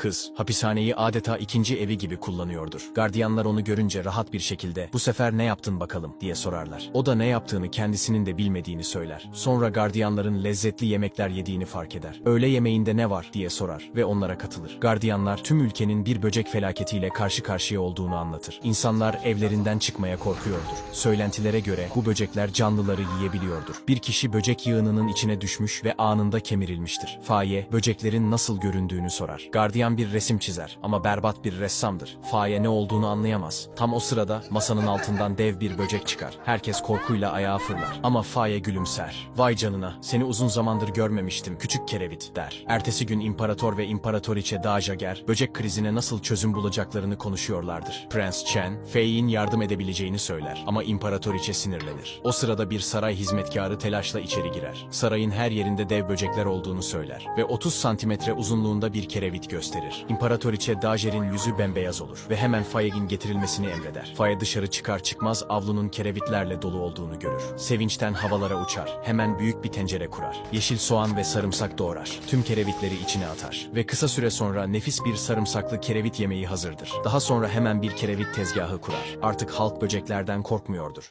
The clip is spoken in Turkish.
Kız, hapishaneyi adeta ikinci evi gibi kullanıyordur. Gardiyanlar onu görünce rahat bir şekilde, bu sefer ne yaptın bakalım diye sorarlar. O da ne yaptığını kendisinin de bilmediğini söyler. Sonra gardiyanların lezzetli yemekler yediğini fark eder. Öğle yemeğinde ne var diye sorar ve onlara katılır. Gardiyanlar tüm ülkenin bir böcek felaketiyle karşı karşıya olduğunu anlatır. İnsanlar evlerinden çıkmaya korkuyordur. Söylentilere göre bu böcekler canlıları yiyebiliyordur. Bir kişi böcek yığınının içine düşmüş ve anında kemirilmiştir. Faye, böceklerin nasıl göründüğünü sorar. Gardiyan bir resim çizer ama berbat bir ressamdır. Faye ne olduğunu anlayamaz. Tam o sırada masanın altından dev bir böcek çıkar. Herkes korkuyla ayağa fırlar. Ama Faye gülümser. Vay canına, seni uzun zamandır görmemiştim küçük kerevit der. Ertesi gün imparator ve imparatoriçe Dajager, böcek krizine nasıl çözüm bulacaklarını konuşuyorlardır. Prens Chen, Fei'in yardım edebileceğini söyler ama imparatoriçe sinirlenir. O sırada bir saray hizmetkarı telaşla içeri girer. Sarayın her yerinde dev böcekler olduğunu söyler ve 30 santimetre uzunluğunda bir kerevit gösterir. İmparatoriçe Dajer'in yüzü bembeyaz olur ve hemen Fayeg'in getirilmesini emreder. Faye dışarı çıkar çıkmaz avlunun kerevitlerle dolu olduğunu görür. Sevinçten havalara uçar. Hemen büyük bir tencere kurar. Yeşil soğan ve sarımsak doğrar. Tüm kerevitleri içine atar. Ve kısa süre sonra nefis bir sarımsaklı kerevit yemeği hazırdır. Daha sonra hemen bir kerevit tezgahı kurar. Artık halk böceklerden korkmuyordur.